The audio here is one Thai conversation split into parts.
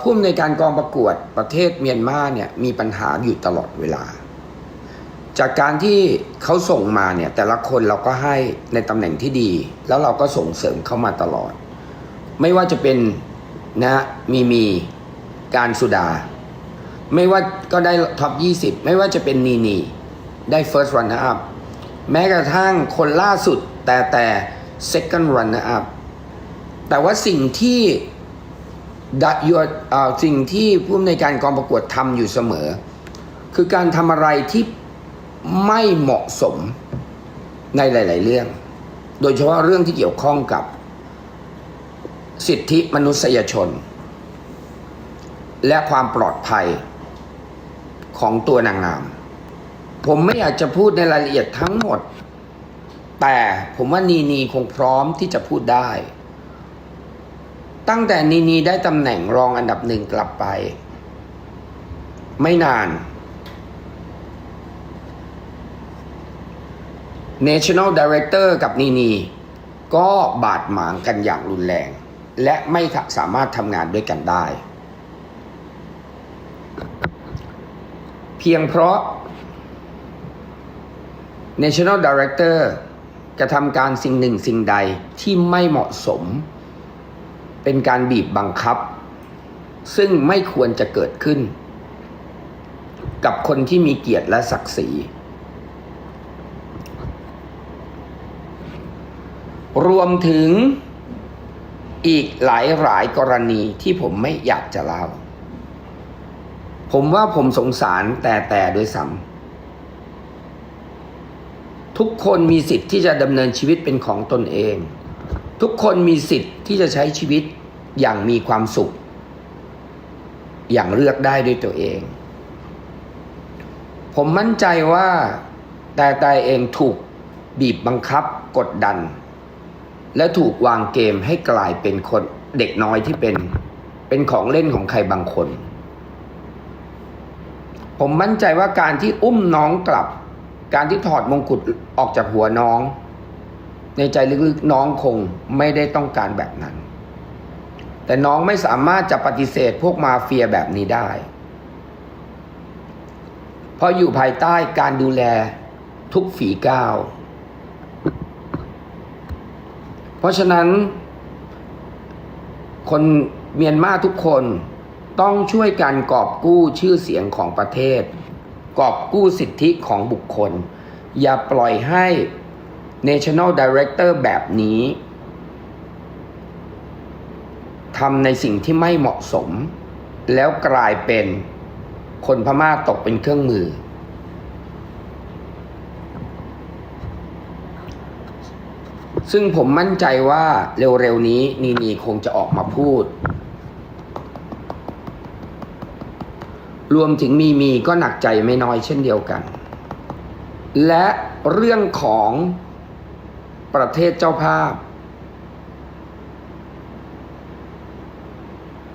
ผู้อำนวยการกองประกวดประเทศเมียนมาเนี่ยมีปัญหาอยู่ตลอดเวลา จากการที่เขาส่งมาเนี่ยแต่ละคนเราก็ให้ในตำแหน่งที่ดี แล้วเราก็ส่งเสริมเข้ามาตลอด ไม่ว่าจะเป็นนะมีมีการสุดา ไม่ว่าก็ได้ท็อป 20 ไม่ว่าจะเป็นนีนีได้ first runner up แม้กระทั่งคนล่าสุดแต่แต่ second runner up แต่ว่าสิ่งที่ ดัยสิ่งที่ผู้อำนวยการกองประกวดทำอยู่เสมอ คือการทำอะไรที่ไม่เหมาะสมในหลาย ๆ เรื่อง โดยเฉพาะเรื่องที่เกี่ยวข้องกับสิทธิมนุษยชน และความปลอดภัยของตัวนางงาม ผมไม่อยากจะพูดในรายละเอียดทั้งหมด แต่ผมว่านีนีคงพร้อมที่จะพูดได้ ตั้งแต่นีนีได้ตำแหน่งรองอันดับหนึ่งกลับไป ไม่นาน National Director กับนีนีก็บาดหมางกันอย่างรุนแรง และไม่สามารถทำงานด้วยกันได้ เพียงเพราะ National Director กระทำการสิ่งหนึ่งสิ่งใดที่ไม่เหมาะสม เป็นการบีบบังคับ ซึ่งไม่ควรจะเกิดขึ้น กับคนที่มีเกียรติและศักดิ์ศรี รวมถึงอีกหลายหลายกรณีที่ผมไม่อยากจะเล่า ผมว่าผมสงสารแต่แต่ด้วยซ้ำทุกคนมีสิทธิ์ที่จะดำเนินชีวิตเป็นของตนเอง ทุกคนมีสิทธิ์ที่จะใช้ชีวิตอย่างมีความสุข อย่างเลือกได้ด้วยตัวเอง ผมมั่นใจว่าแต่แต่เองถูกบีบบังคับกดดัน และถูกวางเกมให้กลายเป็นคนเด็กน้อยที่เป็นเป็นของเล่นของใครบางคน ผมมั่นใจว่าการที่อุ้มน้องกลับ การที่ถอดมงกุฎออกจากหัวน้อง ในใจลึกๆน้องคงไม่ได้ต้องการแบบนั้น แต่น้องไม่สามารถจะปฏิเสธพวกมาเฟียแบบนี้ได้ เพราะอยู่ภายใต้การดูแลทุกฝีก้าว เพราะฉะนั้น คนเมียนมาทุกคนต้องช่วยกันกอบกู้ชื่อเสียงของประเทศ กอบกู้สิทธิของบุคคล อย่าปล่อยให้ National Director แบบนี้ทำในสิ่งที่ไม่เหมาะสม แล้วกลายเป็นคนพม่าตกเป็นเครื่องมือ ซึ่งผมมั่นใจว่าเร็วๆนี้นีนีคงจะออกมาพูด รวมถึงมีมีก็หนักใจไม่น้อยเช่นเดียวกัน และเรื่องของ ประเทศเจ้าภาพ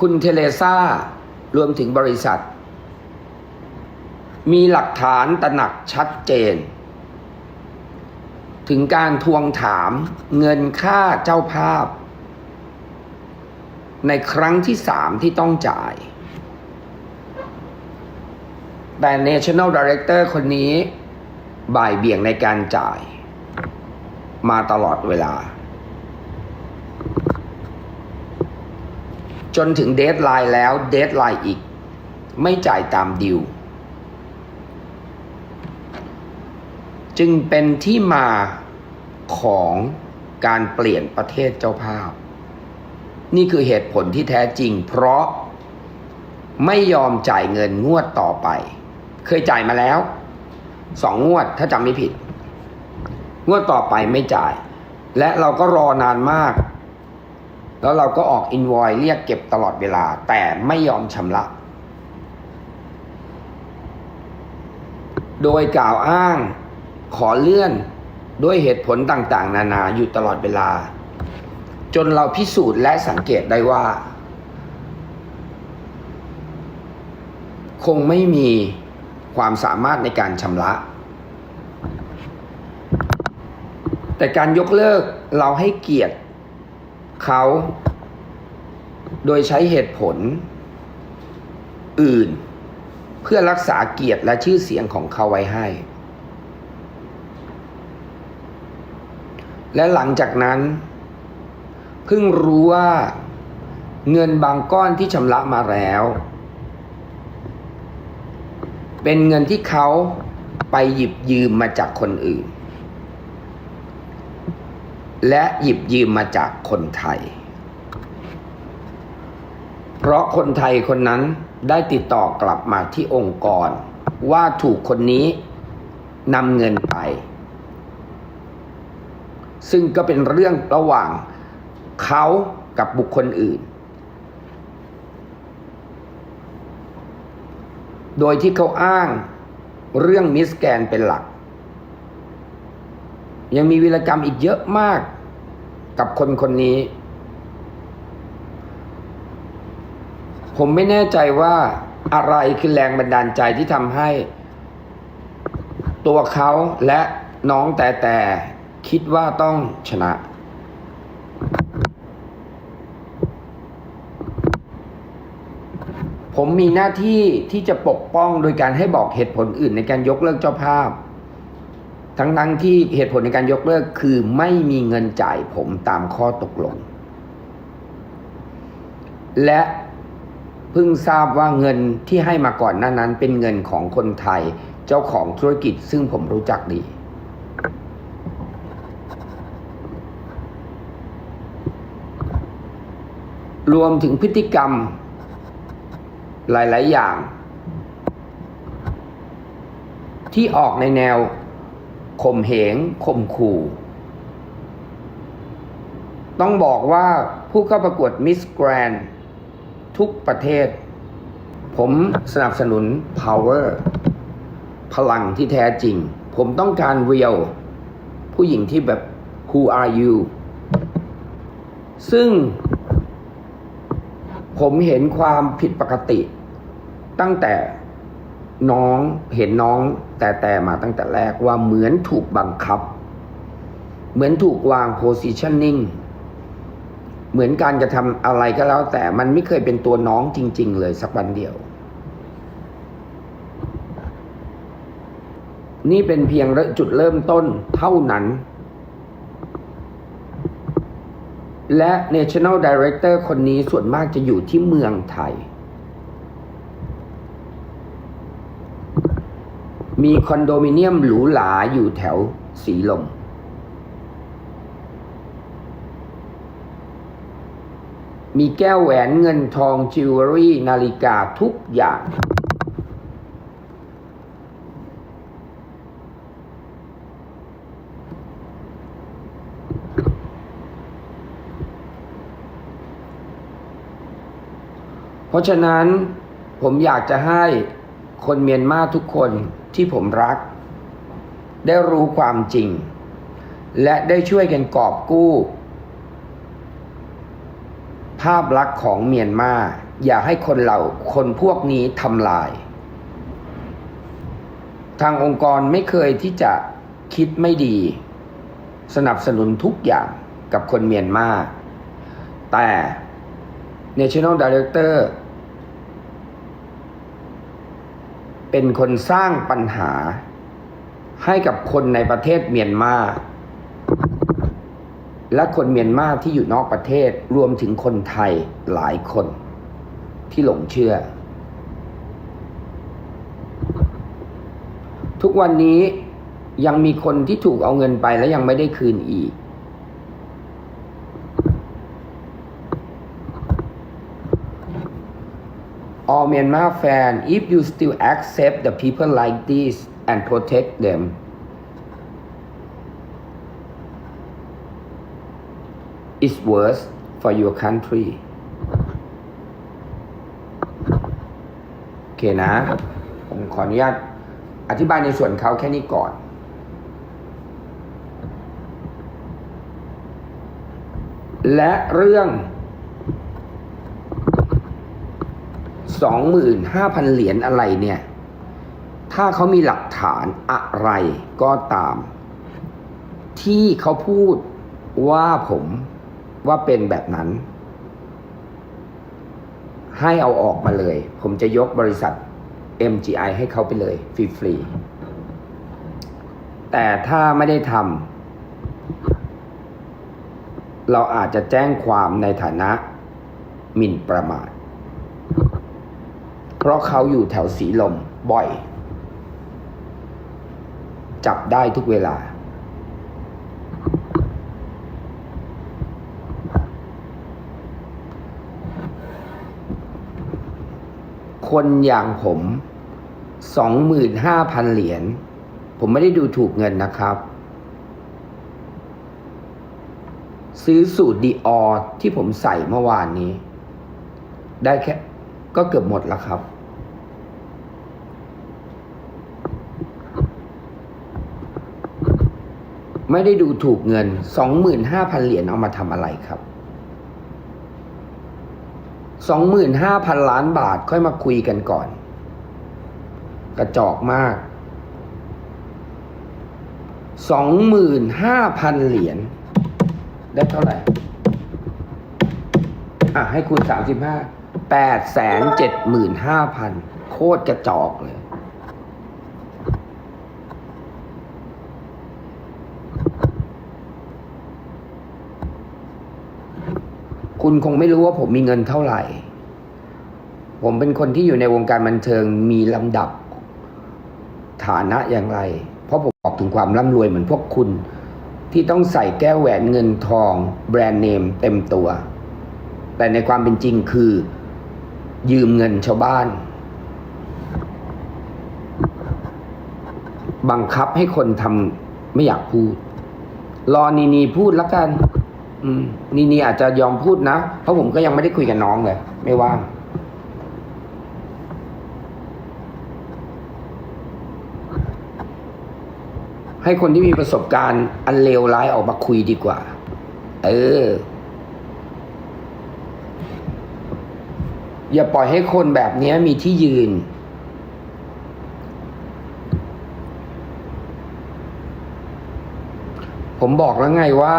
คุณเทเลซารวมถึงบริษัท มีหลักฐานตระหนักชัดเจน ถึงการทวงถามเงินค่าเจ้าภาพ ในครั้งที่สามที่ต้องจ่าย แต่ National Director คนนี้บ่ายเบี่ยงในการจ่าย มาตลอดเวลา จนถึงเดทไลน์แล้วเดทไลน์อีก ไม่จ่ายตามดิวจึงเป็นที่มาของการเปลี่ยนประเทศเจ้าภาพ นี่คือเหตุผลที่แท้จริง เพราะไม่ยอมจ่ายเงินงวดต่อไป เคยจ่ายมาแล้วสองงวดถ้าจำไม่ผิด งวดต่อไปไม่จ่าย และเราก็รอนานมาก แล้วเราก็ออกอินวอยเรียกเก็บตลอดเวลา แต่ไม่ยอมชำระ โดยกล่าวอ้างขอเลื่อนด้วยเหตุผลต่างๆ นานาอยู่ตลอดเวลา จนเราพิสูจน์และสังเกตได้ว่า คงไม่มีความสามารถในการชำระ แต่การยกเลิกเราให้เกียรติเขาโดยใช้เหตุผลอื่น เพื่อรักษาเกียรติและชื่อเสียงของเขาไว้ให้ และหลังจากนั้น เพิ่งรู้ว่าเงินบางก้อนที่ชำระมาแล้ว เป็นเงินที่เขาไปหยิบยืมมาจากคนอื่น และหยิบยืมมาจากคนไทย เพราะคนไทยคนนั้นได้ติดต่อกลับมาที่องค์กร ว่าถูกคนนี้นำเงินไป ซึ่งก็เป็นเรื่องระหว่างเขากับบุคคลอื่น โดยที่เขาอ้างเรื่องมิสแกนเป็นหลัก ยังมีวิรกรรมอีกเยอะมากกับคนคนนี้ ผมไม่แน่ใจว่าอะไรคือแรงบันดาลใจที่ทำให้ ตัวเขาและน้องแต่แต่คิดว่าต้องชนะ ผมมีหน้าที่ที่จะปกป้องโดยการให้บอกเหตุผลอื่นในการยกเลิกเจ้าภาพ ทั้งทั้งที่เหตุผลในการยกเลิกคือไม่มีเงินจ่ายผมตามข้อตกลง และเพิ่งทราบว่าเงินที่ให้มาก่อนหน้านั้น เป็นเงินของคนไทยเจ้าของธุรกิจซึ่งผมรู้จักดี รวมถึงพฤติกรรมหลาย ๆ อย่าง ที่ออกในแนว ข่มเหงข่มขู่ ต้องบอกว่าผู้เข้าประกวดมิสแกรนทุกประเทศ ผมสนับสนุน power พลังที่แท้จริง ผมต้องการ real ผู้หญิงที่แบบ who are you ซึ่งผมเห็นความผิดปกติตั้งแต่ น้องเห็นน้องแต่แต่มาตั้งแต่แรกว่าเหมือนถูกบังคับ เหมือนถูกวาง positioning เหมือนการกระทำอะไรก็แล้ว แต่มันไม่เคยเป็นตัวน้องจริง ๆ เลยสักวันเดียว นี่เป็นเพียงจุดเริ่มต้นเท่านั้น และ National Director คนนี้ส่วนมากจะอยู่ที่เมืองไทย มีคอนโดมิเนียมหรูหราอยู่แถวสีลม มีแก้วแหวนเงินทองจิวเวลรี่นาฬิกาทุกอย่าง เพราะฉะนั้นผมอยากจะให้ คนเมียนมาทุกคนที่ผมรัก ได้รู้ความจริง และได้ช่วยกันกอบกู้ ภาพลักษณ์ของเมียนมาอย่าให้คนเราคนพวกนี้ทำลาย ทางองค์กรไม่เคยที่จะคิดไม่ดี สนับสนุนทุกอย่างกับคนเมียนมาแต่ National Director เป็นคนสร้างปัญหา ให้กับคนในประเทศเมียนมาและคนเมียนมาที่อยู่นอกประเทศรวมถึงคนไทยหลายคน ที่หลงเชื่อ ทุกวันนี้ยังมีคนที่ถูกเอาเงินไปและยังไม่ได้คืนอีก all Myanmar fan if you still accept the people like this and protect them it's worse for your country โอเคนะ ผมขออนุญาตอธิบายในส่วนเขาแค่นี้ก่อน และเรื่อง สองหมื่นห้าพันเหรียญอะไรเนี่ย ถ้าเขามีหลักฐานอะไรก็ตาม ที่เขาพูดว่าผมว่าเป็นแบบนั้น ให้เอาออกมาเลย ผมจะยกบริษัท MGI ให้เขาไปเลยฟรีๆแต่ถ้าไม่ได้ทำเราอาจจะแจ้งความในฐานะหมิ่นประมาท เพราะเขาอยู่แถวสีลมบ่อย จับได้ทุกเวลา คนอย่างผมสองหมื่นห้าพันเหรียญ ผมไม่ได้ดูถูกเงินนะครับ ซื้อสูตรดีออที่ผมใส่เมื่อวานนี้ ได้แค่ ก็เกือบหมดแล้วครับ ไม่ได้ดูถูกเงินสองหมื่นห้าพันเหรียญเอามาทำอะไรครับสองหมื่นห้าพันล้านบาทค่อยมาคุยกันก่อน กระจอกมากสองหมื่นห้าพันเหรียญได้เท่าไหร่ อะ ให้คูณสามสิบห้า แปดแสนเจ็ดหมื่นห้าพันโคตรกระจอกเลย คุณคงไม่รู้ว่าผมมีเงินเท่าไหร่ ผมเป็นคนที่อยู่ในวงการบันเทิงมีลำดับฐานะอย่างไร เพราะผมบอกถึงความร่ำรวยเหมือนพวกคุณ ที่ต้องใส่แก้วแหวนเงินทอง แบรนด์เนมเต็มตัว แต่ในความเป็นจริงคือ ยืมเงินชาวบ้าน บังคับให้คนทำไม่อยากพูด รอนีนีพูดแล้วกัน อืม นีนีอาจจะยอมพูดนะ เพราะผมก็ยังไม่ได้คุยกับน้องเลย ไม่ว่างให้คนที่มีประสบการณ์อันเลวร้ายออกมาคุยดีกว่า เออ อย่าปล่อยให้คนแบบนี้มีที่ยืน ผมบอกแล้วไงว่า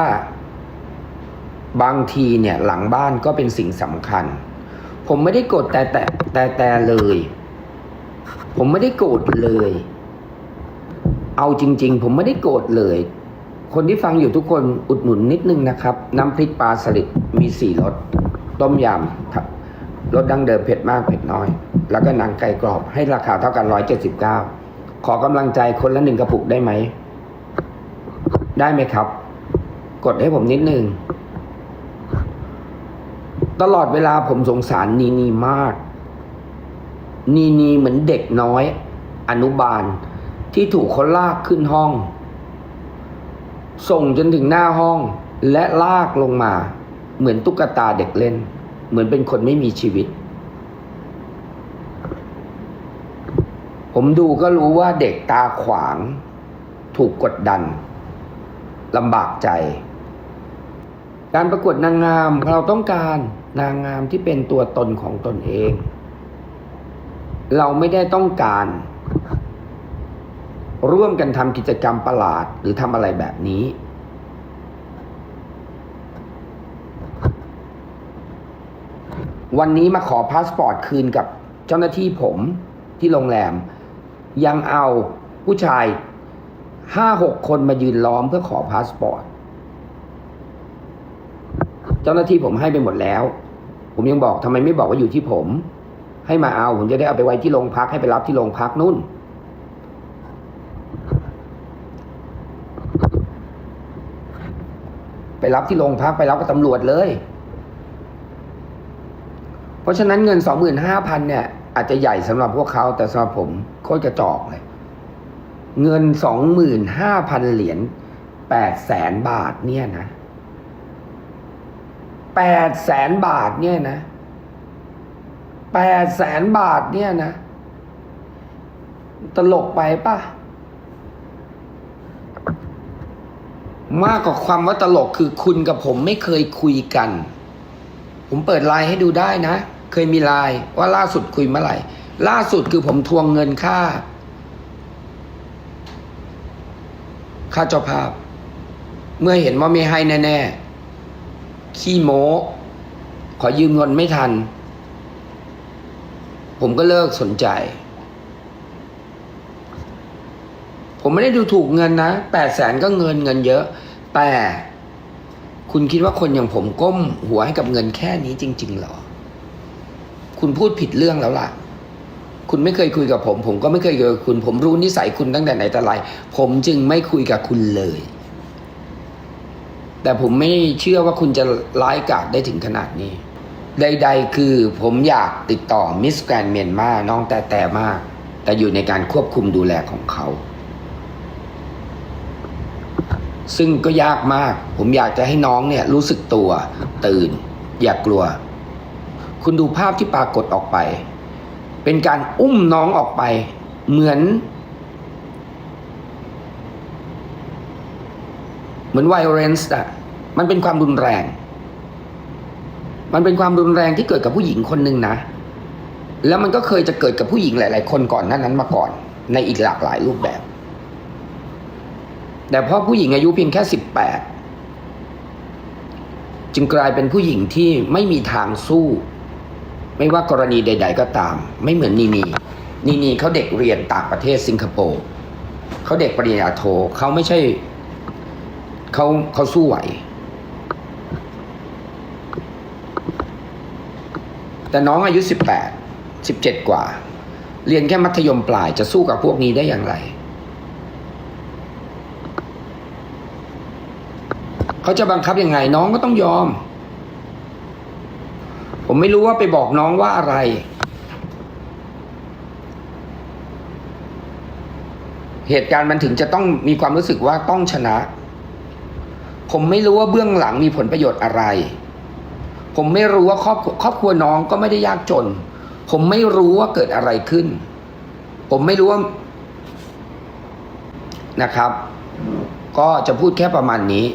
บางทีเนี่ยหลังบ้านก็เป็นสิ่งสำคัญ ผมไม่ได้โกรธแต่แต่แต่แต่เลย ผมไม่ได้โกรธเลย เอาจริง ๆ ผมไม่ได้โกรธเลย คนที่ฟังอยู่ทุกคนอุดหนุนนิดนึงนะครับ น้ำพริกปลาสลิดมีสี่รสต้มยำ รสดั้งเดิมเผ็ดมากเผ็ดน้อย แล้วก็หนังไก่กรอบให้ราคาเท่ากันร้อยเจ็ดสิบเก้าขอกำลังใจคนละหนึ่งกระปุกได้ไหม ได้ไหมครับ กดให้ผมนิดนึง ตลอดเวลาผมสงสารนีนีมาก นีนีเหมือนเด็กน้อย อนุบาล ที่ถูกเขาลากขึ้นห้อง ส่งจนถึงหน้าห้องและลากลงมา เหมือนตุ๊กตาเด็กเล่น เหมือนเป็นคนไม่มีชีวิต ผมดูก็รู้ว่าเด็กตาขวาง ถูกกดดันลำบากใจ การประกวดนางงามเราต้องการนางงามที่เป็นตัวตนของตนเอง เราไม่ได้ต้องการ ร่วมกันทำกิจกรรมประหลาดหรือทำอะไรแบบนี้ วันนี้มาขอพาสปอร์ตคืนกับเจ้าหน้าที่ผมที่โรงแรม ยังเอาผู้ชายห้าหกคนมายืนล้อมเพื่อขอพาสปอร์ต เจ้าหน้าที่ผมให้ไปหมดแล้ว ผมยังบอกทำไมไม่บอกว่าอยู่ที่ผม ให้มาเอาผมจะได้เอาไปไว้ที่โรงพักให้ไปรับที่โรงพักนู่น ไปรับที่โรงพักไปรับกับตำรวจเลย เพราะฉะนั้นเงินสองหมื่นห้าพันเนี่ยอาจจะใหญ่สำหรับพวกเขาแต่สำหรับผมโคตรกระจอกเลย เงินสองหมื่นห้าพันเหรียญแปดแสนบาทเนี่ยนะแปดแสนบาทเนี่ยนะแปดแสนบาทเนี่ยนะ ตลกไปป่ะ มากกว่าความว่าตลกคือคุณกับผมไม่เคยคุยกัน ผมเปิดไลน์ให้ดูได้นะ เคยมีไลน์ว่าล่าสุดคุยเมื่อไหร่ ล่าสุดคือผมทวงเงินค่า ค่าเจ้าภาพ เมื่อเห็นว่าไม่ให้แน่ๆ ขี้โม้ขอยืมเงินไม่ทัน ผมก็เลิกสนใจ ผมไม่ได้ดูถูกเงินนะแปดแสนก็เงินเงินเยอะ แต่คุณคิดว่าคนอย่างผมก้มหัวให้กับเงินแค่นี้จริง ๆ หรอ คุณพูดผิดเรื่องแล้วล่ะ คุณไม่เคยคุยกับผม ผมก็ไม่เคยคุยกับคุณ ผมรู้นิสัยคุณตั้งแต่ไหนแต่ไร ผมจึงไม่คุยกับคุณเลย แต่ผมไม่เชื่อว่าคุณจะร้ายกาจได้ถึงขนาดนี้ ใด ๆ คือผมอยากติดต่อมิสแกรนเมียนมาน้องแต่แต่มาก แต่อยู่ในการควบคุมดูแลของเขาซึ่งก็ยากมาก ผมอยากจะให้น้องเนี่ยรู้สึกตัวตื่น อย่ากลัว คุณดูภาพที่ปรากฏออกไป เป็นการอุ้มน้องออกไป เหมือน เหมือน violence อะมันเป็นความรุนแรง มันเป็นความรุนแรงที่เกิดกับผู้หญิงคนหนึ่งนะ แล้วมันก็เคยจะเกิดกับผู้หญิงหลาย ๆ คนก่อนหน้านั้นมาก่อน ในอีกหลากหลายรูปแบบ แต่พราะผู้หญิงอายุเพียงแค่สิบแปดจึงกลายเป็นผู้หญิงที่ไม่มีทางสู้ ไม่ว่ากรณีใด ๆ ก็ตาม ไม่เหมือนนีนีนีนีเขาเด็กเรียนต่างประเทศสิงคโปร์เขาเด็กปริญญาโทเขาไม่ใช่เขาเขาสู้ไหว แต่น้องอายุสิบแปดสิบเจ็ดกว่า เรียนแค่มัธยมปลายจะสู้กับพวกนี้ได้อย่างไรเขาจะบังคับยังไงน้องก็ต้องยอม ผมไม่รู้ว่าไปบอกน้องว่าอะไร เหตุการณ์มันถึงจะต้องมีความรู้สึกว่าต้องชนะ ผมไม่รู้ว่าเบื้องหลังมีผลประโยชน์อะไร ผมไม่รู้ว่าครอบครอบครัวน้องก็ไม่ได้ยากจน ผมไม่รู้ว่าเกิดอะไรขึ้น ผมไม่รู้ว่านะครับ ก็จะพูดแค่ประมาณนี้